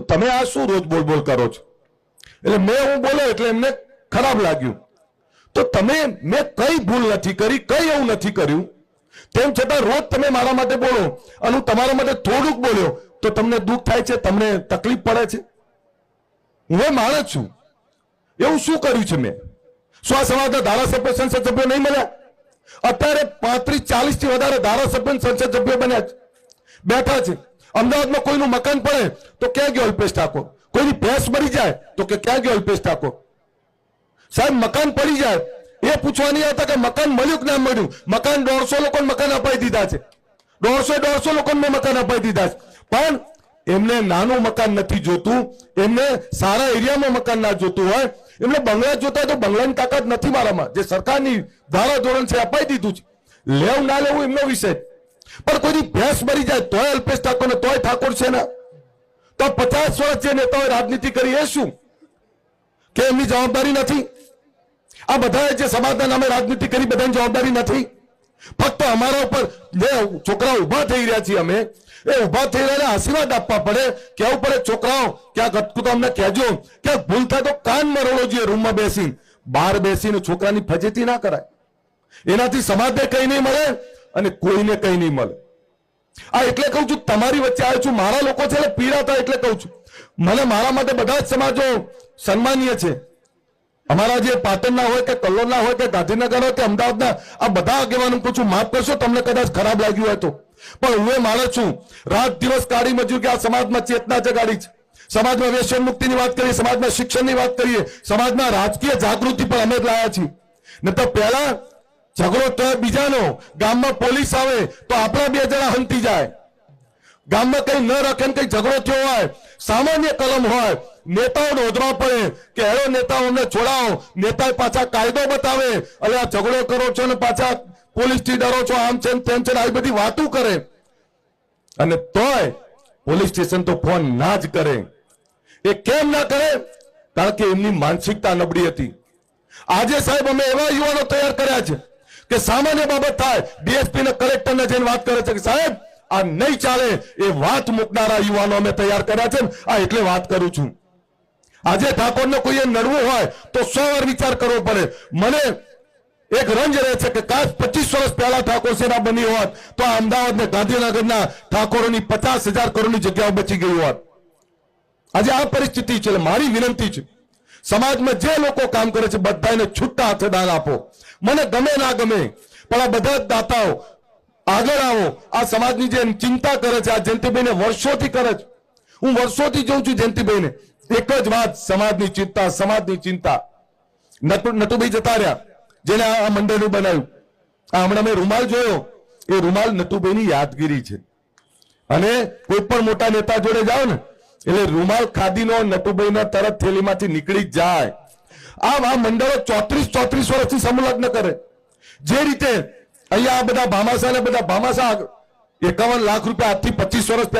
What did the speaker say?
તમે આ શું રોજ બોલ બોલ કરો છો? એટલે મેં હું બોલ્યો એટલે એમને ખરાબ લાગ્યું. તો તમે, મેં કઈ ભૂલ નથી કરી, કઈ એવું નથી કર્યું. તેમ છતાં રોજ તમે મારા માટે બોલો અને હું તમારા માટે થોડુંક બોલ્યો, તો તમને દુઃખ થાય છે, તમને તકલીફ પડે છે. હું માણસ છું. એવું શું કર્યું છે મેં? શું આ સમાજના ધારાસભ્ય સંસદ સભ્યો નહીં મળ્યા? અત્યારે પાંત્રીસ ચાલીસથી વધારે ધારાસભ્ય સંસદ સભ્યો બન્યા છે. બેઠા છે. અમદાવાદમાં કોઈનું મકાન પડે તો ક્યાં ગયો અલ્પેશ ઠાકોર? કોઈની ભેંસ મરી જાય તો કે ક્યાં ગયો અલ્પેશ ઠાકોર? સાહેબ, મકાન પડી જાય. એ પૂછવા નહીં આવતા કે મકાન મળ્યું કે ના મળ્યું? મકાન દોઢસો લોકોને મકાન અપાઈ દીધા છે. દોઢસો દોઢસો લોકોને મકાન અપાઈ દીધા છે. પણ એમને નાનું મકાન નથી જોતું. એમને સારા એરિયામાં મકાન ના જોતું હોય. એમને બંગલા જોતા તો બંગલાની તાકાત નથી મારામાં. જે સરકારની ધારા ધોરણ છે અપાઈ દીધું છે. લેવું, ના લેવું એમનો વિષય. પણ કોઈની ભેંસ મરી જાય તોય અલ્પેશ ઠાકોર તોય ઠાકોર છે ને? તો પચાસ વર્ષ જે નેતાઓએ રાજનીતિ કરી, એ શું? કે એમની જવાબદારી નથી? આ બધાએ જે સમાજના નામે રાજનીતિ કરી, બધાની જવાબદારી નથી? ફક્ત અમારા ઉપર જે છોકરાઓ ઊભા થઈ રહ્યા છીએ અમે, એ ઊભા થઈ રહ્યા આશીર્વાદ આપવા પડે. કેવું પડે છોકરાઓ? ક્યાં અટકું તો અમને કહેજો. ક્યાં ભૂલ થાય તો કાન મરોડો જોઈએ રૂમમાં બેસીને. બહાર બેસીને છોકરાની ફજેતી ના કરાય. એનાથી સમાજને કઈ નહીં મળે. અને કોઈને કઈ નહીં મળે. આ એટલે કહું છું, તમારી વચ્ચે આવ્યો છું, મારા લોકો છે પીડાતા એટલે કહું છું. મને મારા માટે બધા જ સમાજો સન્માનીય છે. અમારા જે પાટણના હોય કે કલ્લોલના હોય કે ગાંધીનગર હોય કે અમદાવાદના, આ બધા આગેવાનો પૂછું, માફ કરશો, તમને કદાચ ખરાબ લાગ્યું હોય તો. પણ હું એ માણસ છું, રાત દિવસ કાઢી મજૂર કે આ સમાજમાં ચેતના જગાડી છે. સમાજમાં વ્યસન મુક્તિની વાત કરીએ, સમાજમાં શિક્ષણની વાત કરીએ, સમાજમાં રાજકીય જાગૃતિ પણ અમે જ લાયા છીએ. ને તો પહેલા ઝઘડો તો બીજાનો. ગામમાં પોલીસ આવે તો આપણા બે જણા હંતી જાય. ગામમાં કઈ ન રાખે ને કઈ ઝઘડો થયો હોય, સામાન્ય કલમ હોય નેતાઓ નોંધવા પડે કે હેરો નેતાઓ, અમને છોડાવો. નેતા પાછા કાયદો બતાવે, અલે આ ઝઘડો કરો છો ને પાછા પોલીસથી ડરો છો, આમ છે તેમ છે આવી બધી વાતો કરે. અને તોય પોલીસ સ્ટેશન તો ફોન ના જ કરે. એ કેમ ના કરે? કારણ કે એમની માનસિકતા નબળી હતી. આજે સાહેબ અમે એવા યુવાનો તૈયાર કર્યા છે. કે સામાન્ય બાબત થાય. ડીએસપી ને કલેક્ટર ને જઈને વાત કરે છે કે સાહેબ, આ નહીં ચાલે, એ વાત મૂકનારા યુવાનો અમે તૈયાર કર્યા છે ને. આ એટલે વાત કરું છું. આજે ઠાકોરને કોઈએ નડવું હોય તો સો વાર વિચાર કરવો પડે. મને એક રંજ રહે છે કે કાશ પચીસ વર્ષ પહેલા ઠાકોર સેના બની હોત, તો આ અમદાવાદ ને ગાંધીનગરના ઠાકોરોની પચાસ હજાર કરોડની જગ્યાઓ બચી ગઈ હોત. આજે આ પરિસ્થિતિ છે મારી વિનંતી છે. સમાજમાં જે લોકો કામ કરે છે બધાને છૂટા હાથે દાન આપો. મને ગમે ના ગમે, પણ આ બધા જ દાતાઓ આગળ આવો. આ સમાજની જે ચિંતા કરે છે, આ જયંતિભાઈને વર્ષોથી કરે છે. હું વર્ષોથી જોઉં છું જયંતિભાઈને. એક જ વાત, સમાજની ચિંતા સમાજની ચિંતા. નટુ, નટુભાઈ જતા રહ્યા. જેને આ મંડળનું બનાવ્યું. આ હમણાં મેં રૂમાલ જોયો. એ રૂમાલ નટુભાઈની યાદગીરી છે. અને કોઈ પણ મોટા નેતા જોડે જાઓ ને એટલે રૂમાલ ખાદીનો નટુભાઈના તરત થેલીમાંથી નીકળી જાય. આમ આ મંડળો ચોત્રીસ ચોત્રીસ વર્ષથી સંલગ્ન કરે. જે રીતે અહીંયા આ બધા ભામાસા ને બધા ભામાસા એકાવન લાખ રૂપિયા આજથી પચીસ વર્ષ